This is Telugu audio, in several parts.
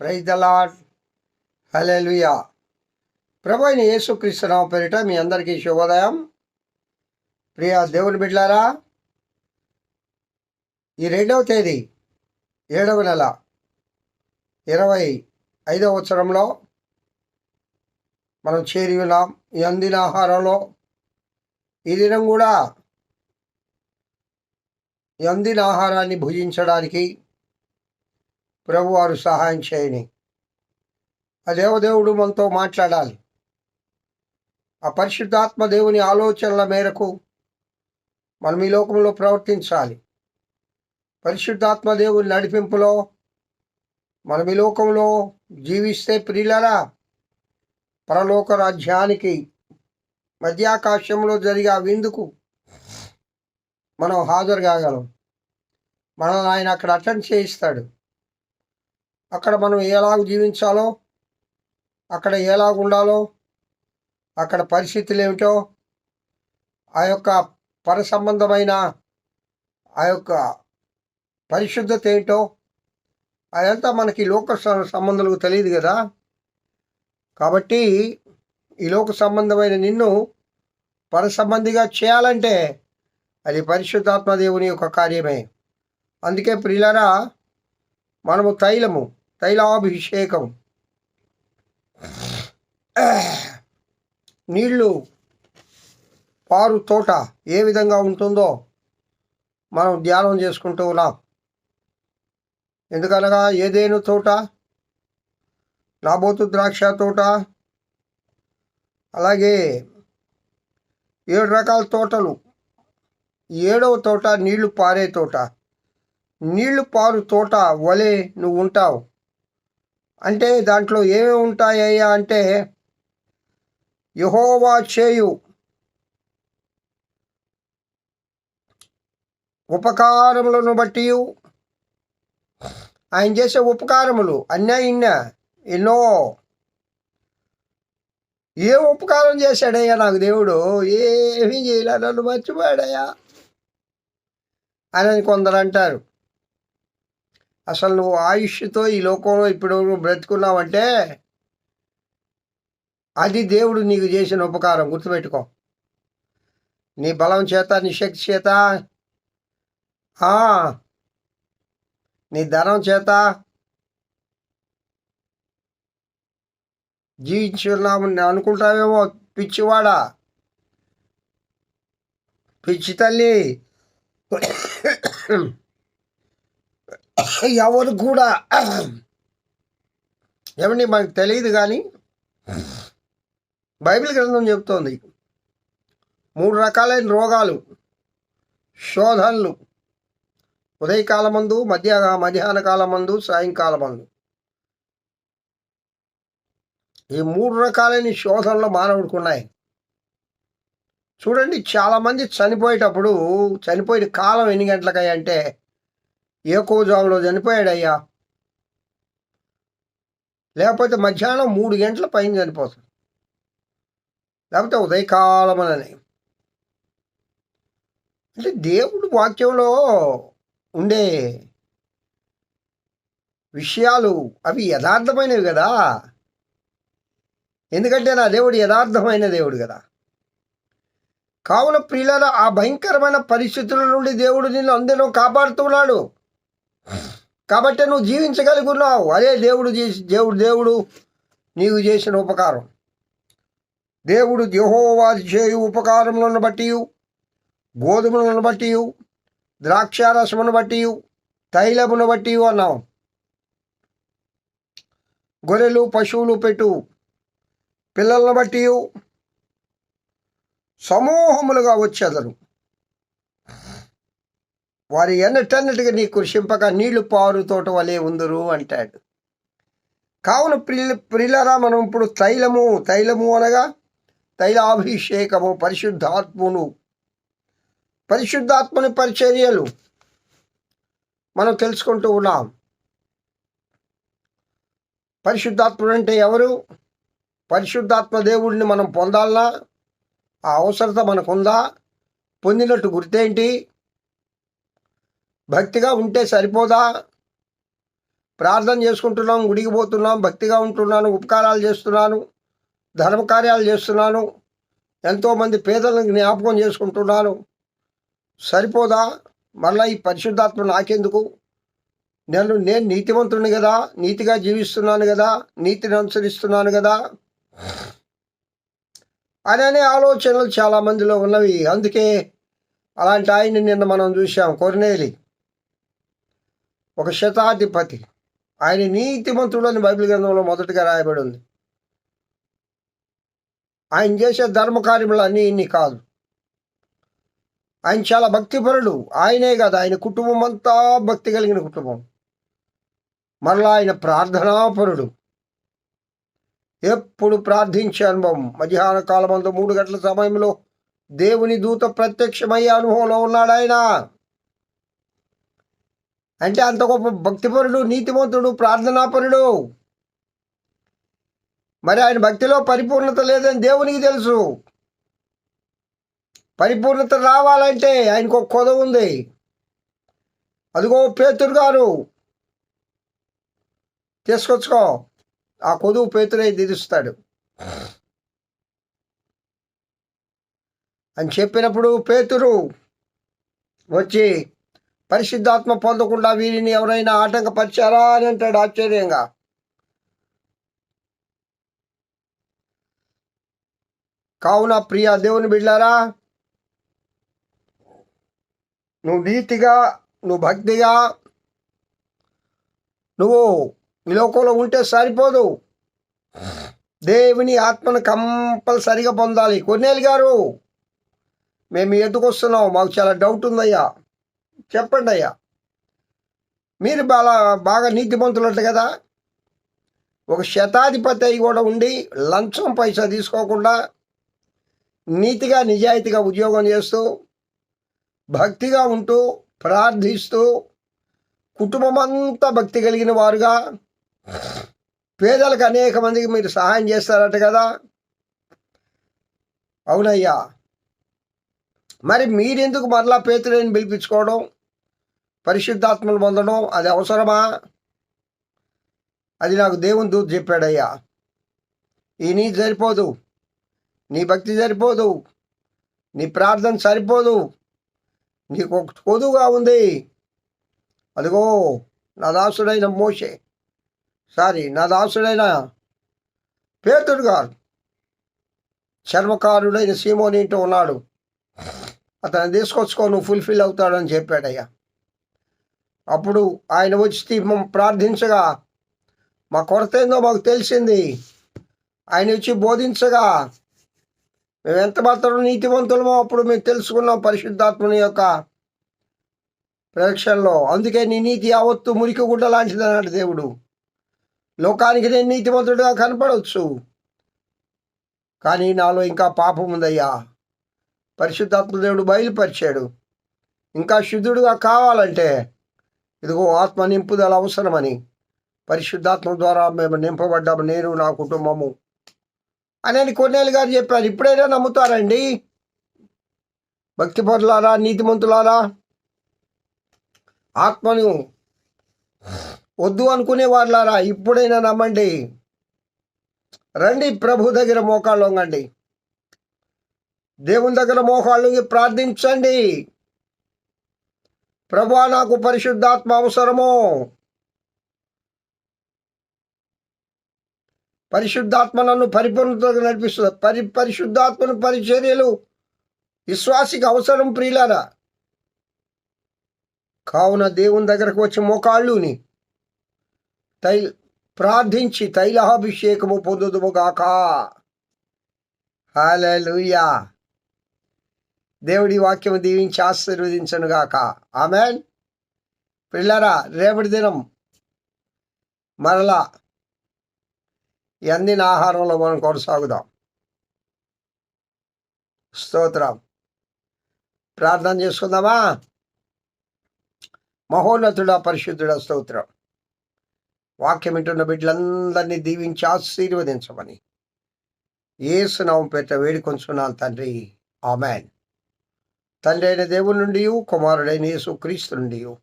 ప్రైజ్ ద లాడ్ హలెలుయా ప్రభు అయిన యేసుక్రీస్తునామ పేరిట మీ అందరికీ శుభోదయం. ప్రియ దేవుని బిడ్లారా ఈ రెండవ తేదీ ఏడవ నెల ఇరవై ఐదవ సంవత్సరంలో మనం చేరి ఉన్నాం. ఈ అందిన ఆహారంలో ఈ దినం కూడా ఈ అందిన ఆహారాన్ని భుజించడానికి ప్రభువారు సహాయం చేయని. ఆ దేవదేవుడు మనతో మాట్లాడాలి. ఆ పరిశుద్ధాత్మ దేవుని ఆలోచనల మేరకు మనం ఈ లోకంలో ప్రవర్తించాలి. పరిశుద్ధాత్మ దేవుని నడిపింపులో మనం ఈ లోకంలో జీవిస్తే ప్రియులరా? పరలోక రాజ్యానికి మధ్యాకాశంలో జరిగే ఆ విందుకు మనం హాజరు కాగలం మనల్ని ఆయన అక్కడ అటెండ్ చేయిస్తాడు. అక్కడ మనం ఎలాగ జీవించాలో అక్కడ ఎలాగ ఉండాలో అక్కడ పరిస్థితులు ఏమిటో ఆ యొక్క పర సంబంధమైన ఆ యొక్క పరిశుద్ధత ఏంటో అదంతా మనకి లోక సంబంధాలకు తెలియదు కదా. కాబట్టి ఈ లోక సంబంధమైన నిన్ను పర సంబంధిగా చేయాలంటే అది పరిశుద్ధాత్మ దేవుని యొక్క కార్యమే. అందుకే ప్రియులరా మనము తైలము. తైలాభిషేకం. నీళ్ళు పారు తోట ఏ విధంగా ఉంటుందో మనం ధ్యానం చేసుకుంటూ ఉన్నాం. ఎందుకనగా ఏదేను తోట? నాబోతు ద్రాక్ష తోట అలాగే ఏడు రకాల తోటలు. ఏడవ తోట నీళ్ళు పారే తోట. నీళ్ళు పారు తోట వలె నువ్వు ఉంటావు. అంటే దాంట్లో ఏమేమి ఉంటాయ్యా అంటే యహోవా చేయు ఉపకారములను బట్టి ఆయన చేసే ఉపకారములు అన్నా ఇన్నా ఎన్నో. ఏ ఉపకారం చేశాడయ్యా నాకు దేవుడు? ఏమీ చేయలే నన్ను మర్చిపోయాడయ్యా అని కొందరు అంటారు. అసలు నువ్వు ఆయుష్తో ఈ లోకంలో ఇప్పుడు నువ్వు బ్రతుకున్నావంటే అది దేవుడు నీకు చేసిన ఉపకారం గుర్తుపెట్టుకో. నీ బలం చేత నీ శక్తి చేత ఆ, నీ ధనం చేత జీవించున్నామని అనుకుంటావేమో పిచ్చివాడా? పిచ్చి తల్లి. ఎవరు కూడా ఏమండి మనకు తెలియదు కానీ బైబిల్ గ్రంథం చెప్తోంది. మూడు రకాలైన రోగాలు శోధనలు ఉదయకాలమందు మధ్య మధ్యాహ్న కాలమందు సాయంకాలమందు. ఈ మూడు రకాలైన శోధనలు మానవుడికి ఉన్నాయి. చూడండి చాలామంది చనిపోయేటప్పుడు చనిపోయిన కాలం ఎన్ని గంటలకయ్యా అంటే ఏ కోజాములో చనిపోయాడయ్యా? లేకపోతే మధ్యాహ్నం మూడు గంటల పైన చనిపోతాడు. లేకపోతే ఉదయకాలం అని అంటే దేవుడు వాక్యంలో ఉండే విషయాలు అవి యథార్థమైనవి కదా? ఎందుకంటే నా దేవుడు యథార్థమైన దేవుడు కదా. కావున ప్రియుల ఆ భయంకరమైన పరిస్థితుల నుండి దేవుడు నిన్ను అందరూ కాపాడుతున్నాడు. కాబట్టి నువ్వు జీవించగలుగున్నావు అదే దేవుడు చేసి దేవుడు దేవుడు నీకు చేసిన ఉపకారం. దేవుడు యెహోవా చేయు ఉపకారములను బట్టి గోధుమలను బట్టి ద్రాక్షారసమును బట్టి తైలమును బట్టి అన్నాం గొర్రెలు పశువులు పెట్టు పిల్లలను బట్టి సమూహములుగా వచ్చేదరు వారి ఎన్నటన్నట్టుగా నీ కృషింపక నీళ్ళు పారు తోట వలె ఉందరు అంటాడు. కావున ప్రిల ప్రిలరా మనం ఇప్పుడు తైలము తైలము అనగా తైలాభిషేకము పరిశుద్ధాత్మును. పరిశుద్ధాత్మని పరిచర్యలు మనం తెలుసుకుంటూ ఉన్నాం. పరిశుద్ధాత్ముడు అంటే ఎవరు? పరిశుద్ధాత్మ దేవుడిని మనం పొందాలనా? ఆ అవసరత మనకుందా? పొందినట్టు గుర్తేంటి? భక్తిగా ఉంటే సరిపోదా? ప్రార్థన చేసుకుంటున్నాం గుడికి పోతున్నాం భక్తిగా ఉంటున్నాను ఉపకారాలు చేస్తున్నాను ధర్మకార్యాలు చేస్తున్నాను ఎంతోమంది పేదలను జ్ఞాపకం చేసుకుంటున్నాను. సరిపోదా? మళ్ళీ ఈ పరిశుద్ధాత్మ నాకెందుకు? నేను నేను నీతివంతుని కదా నీతిగా జీవిస్తున్నాను కదా నీతిని అనుసరిస్తున్నాను కదా? అని అనే ఆలోచనలు చాలా మందిలో ఉన్నవి. అందుకే అలాంటి ఆయన్ని నిన్న మనం చూసాం కొర్నేలి. ఒక శతాధిపతి. ఆయన నీతిమంతుడు అని బైబిల్ గ్రంథంలో మొదటగా రాయబడి ఉంది. ఆయన చేసే ధర్మ కార్యములు అన్నీ ఇన్ని కాదు. ఆయన చాలా భక్తిపరుడు. ఆయనే కాదు ఆయన కుటుంబం అంతా భక్తి కలిగిన కుటుంబం. మరలా ఆయన ప్రార్థనాపరుడు. ఎప్పుడు ప్రార్థించే అనుభవం. మధ్యాహ్న కాలం మూడు గంటల సమయంలో దేవుని దూత ప్రత్యక్షమయ్యే అనుభవంలో ఉన్నాడు ఆయన అంటే అంత గొప్ప భక్తిపరుడు నీతిమంతుడు ప్రార్థనాపరుడు. మరి ఆయన భక్తిలో పరిపూర్ణత లేదని దేవునికి తెలుసు. పరిపూర్ణత రావాలంటే ఆయనకు ఒక కొద ఉంది. అదిగో పేతురు గారు తీసుకొచ్చుకో. ఆ కొదువు పేతురే తీరుస్తాడు. అని చెప్పినప్పుడు పేతురు వచ్చి పరిశుద్ధాత్మ పొందకుండా వీరిని ఎవరైనా ఆటంకపరిచారా అని అంటాడు ఆశ్చర్యంగా. కావున ప్రియ దేవుని బిడ్డారా నువ్వు నీతిగా నువ్వు భక్తిగా నువ్వు ఈ లోకంలో ఉంటే సరిపోదు. దేవుని ఆత్మను కంపల్సరిగా పొందాలి. కొన్నేళ్ళు గారు మేము ఎందుకు వస్తున్నాం. మాకు చాలా డౌట్ ఉందయ్యా. చెప్పండి అయ్యా. మీరు బాగా బాగా నీతిమంతులంట కదా. ఒక శతాధిపతి అయి కూడా ఉండి లంచం పైసా తీసుకోకుండా నీతిగా నిజాయితీగా ఉద్యోగం చేస్తూ భక్తిగా ఉంటూ ప్రార్థిస్తూ కుటుంబం అంతా భక్తి కలిగిన వారుగా పేదలకు అనేక మందికి మీరు సహాయం చేస్తారట కదా. అవునయ్యా. మరి మీరెందుకు మరలా పేతులేని పిలిపించుకోవడం? పరిశుద్ధాత్మలు పొందడం అది అవసరమా? అది నాకు దేవుని దూత చెప్పాడయ్యా. ఈ నీ సరిపోదు. నీ భక్తి సరిపోదు. నీ ప్రార్థన సరిపోదు. నీకు ఒక కొదువుగా ఉంది. అదిగో నా దాసుడైన మోషే. సారీ నా దాసుడైన పేతుడు గారు. చర్మకారుడైన సీమోని ఇంటూ ఉన్నాడు. అతను తీసుకొచ్చుకో నువ్వు ఫుల్ఫిల్ అవుతాడని చెప్పాడయ్యా. అప్పుడు ఆయన వచ్చి మమ్మల్ని ప్రార్థించగా మా కొరత ఏందో మాకు తెలిసింది. ఆయన వచ్చి బోధించగా మేము ఎంత మాత్రం నీతివంతులమో అప్పుడు మేము తెలుసుకున్నాం పరిశుద్ధాత్మని యొక్క ప్రదక్షిణలో. అందుకే నీ నీతి యావత్తు మురికి గుడ్డ లాంటిది అన్నాడు దేవుడు. లోకానికి నేను నీతివంతుడిగా కనపడవచ్చు కానీ నాలో ఇంకా పాపం ఉందయ్యా. పరిశుద్ధాత్మదేవుడు బయలుపరిచాడు. ఇంకా శుద్ధుడుగా కావాలంటే ఇదిగో ఆత్మ నింపుదల అవసరమని పరిశుద్ధాత్మ ద్వారా మేము నింపబడ్డాము నేను నా కుటుంబము అని అని కొన్నేళ్ళు గారు చెప్పారు. ఇప్పుడైనా నమ్ముతారండి? భక్తి పరులారా నీతిమంతులారా? ఆత్మను వద్దు అనుకునే వాళ్ళారా ఇప్పుడైనా నమ్మండి. రండి ప్రభు దగ్గర మోకాళ్ళు వంగండి దేవుని దగ్గర మోకాళ్ళు ప్రార్థించండి. ప్రభా నాకు పరిశుద్ధాత్మ అవసరము. పరిశుద్ధాత్మ నన్ను పరిపూర్ణతగా నడిపిస్తుంది. పరి పరిశుద్ధాత్మను పరిచర్యలు విశ్వాసికి అవసరం ప్రియులారా. కావున దేవుని దగ్గరకు వచ్చి మోకాళ్ళుని తై ప్రార్థించి తైలాభిషేకము పొందుదుముగాక హాలూయా దేవుడి వాక్యం దీవించి ఆశీర్వదించనుగాక ఆమెన్. పిల్లరా రేపటి దినం మరలా ఎందిన ఆహారంలో మనం కొనసాగుదాం. స్తోత్రం. ప్రార్థన చేసుకుందామా? మహోన్నతుడ పరిశుద్ధుడ స్తోత్రం. వాక్యం వింటున్న బిడ్డలందరినీ దీవించి ఆశీర్వదించమని. ఏసునామం పెట్ట వేడుకొంచున్నాను తండ్రి. ఆమెన్. తండ్రి అయిన దేవుని నుండి కుమారుడైన యేసుక్రీస్తు నుండి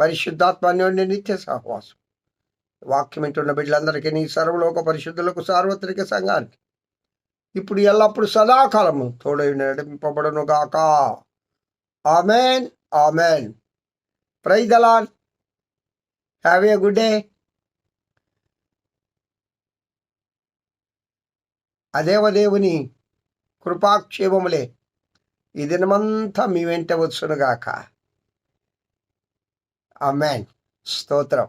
పరిశుద్ధాత్మ నుండి నిత్య సహవాసం. వాక్యం వింటున్న బిడ్డలందరికీ నీ సర్వలోక పరిశుద్ధులకు సార్వత్రిక సంఘానికి. ఇప్పుడు ఎల్లప్పుడు సదాకాలము తోడై నడిపింపబడును గాక amen. Amen praise the Lord have a good day. అదేవదేవుని కృపాక్షేమములే ఈ దినమంతా మీ వెంట వచ్చునుగాక. ఆమెన్. స్తోత్రం.